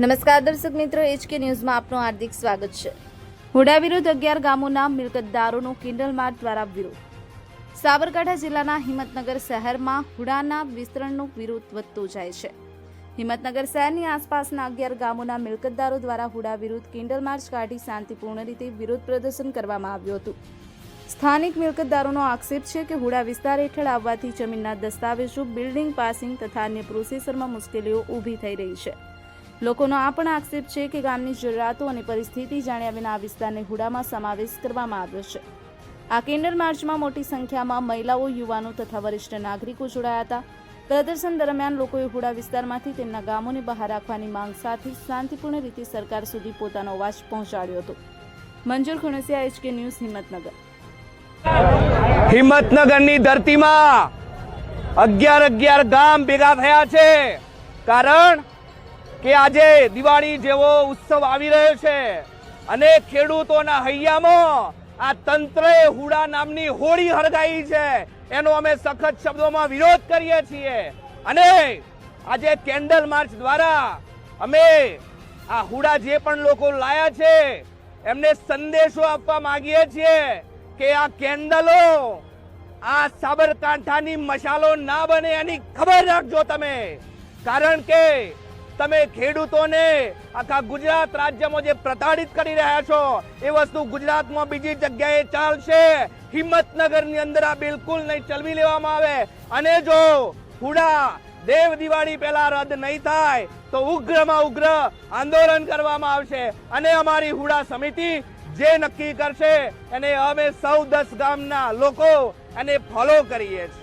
નમસ્કાર દર્શક મિત્રો એચકે ન્યૂઝમાં આપનું હાર્દિક સ્વાગત છે. હુડા વિરુદ્ધ અગિયાર ગામોના મિલકતદારોનો કિન્ડલ માર્ગ દ્વારા વિરોધ. સાબરકાંઠા જિલ્લાના હિંમતનગર શહેરમાં હુડાના વિસ્તરણનો વિરોધ વધતો જાય છે. હિંમતનગર શહેરની આસપાસના અગિયાર ગામોના મિલકતદારો દ્વારા હુડા વિરુદ્ધ કિન્ડલ માર્ચ કાઢી શાંતિપૂર્ણ રીતે વિરોધ પ્રદર્શન કરવામાં આવ્યું હતું. સ્થાનિક મિલકતદારોનો આક્ષેપ છે કે હુડા વિસ્તાર હેઠળ આવવાથી જમીનના દસ્તાવેજો, બિલ્ડિંગ પાસિંગ તથા અન્ય પ્રોસેસરમાં મુશ્કેલીઓ ઊભી થઈ રહી છે. લોકોનો આ પણ આક્ષેપ છે કે ગામની જરૂરિયાતો અને પરિસ્થિતિ જાણ્યા વિના આ વિસ્તારને હુડામાં સમાવેશ કરવામાં આવ્યો છે. આ કેન્ડલ માર્ચમાં મોટી સંખ્યામાં મહિલાઓ, યુવાનો તથા વરિષ્ઠ નાગરિકો જોડાયા હતા. પ્રદર્શન દરમિયાન લોકોએ હુડા વિસ્તારમાંથી તેમના ગામોને બહાર રાખવાની માંગ સાથે શાંતિપૂર્ણ રીતે સરકાર સુધી પોતાનો અવાજ પહોંચાડ્યો હતો. Manjur Khunsiya, HK news, Himmatnagar. હિંમતનગરની ધરતીમાં અગિયાર અગિયાર ગામ ભેગા થયા છે. કારણ કે આજે દિવાળી જેવો ઉત્સવ આવી રહ્યો છે. અને ખેડૂતોના હૈયામાં આ તંત્રએ હુડા નામની હોળી હળગાઈ છે. એનો અમે સખત શબ્દોમાં વિરોધ કરીએ છીએ. અને આજે કેન્ડલ માર્ચ દ્વારા અમે આ હુડા જે પણ લોકો લાયા છે, એમને સંદેશો આપવા માંગીએ છીએ કે આ કેન્ડલો આ સાબરકાંઠાની મશાલો ના બને એની ખબર રાખજો તમે. કારણ કે તમે ખેડૂતોને આખા ગુજરાત રાજ્યમાં જે પ્રતાડિત કરી રહ્યા છો, એ વસ્તુ ગુજરાતમાં બીજી જગ્યાએ ચાલશે. હિંમતનગરની અંદર આ બિલકુલ નહીં ચલવી લેવામાં આવે. અને જો હુડા દેવ દિવાળી પહેલા રદ નહીં થાય, તો ઉગ્રમાં ઉગ્ર આંદોલન કરવામાં આવશે. અને અમારી હુડા સમિતિ જે નક્કી કરશે, એને અમે સૌ દસ ગામના લોકો એને ફોલો કરીએ છીએ.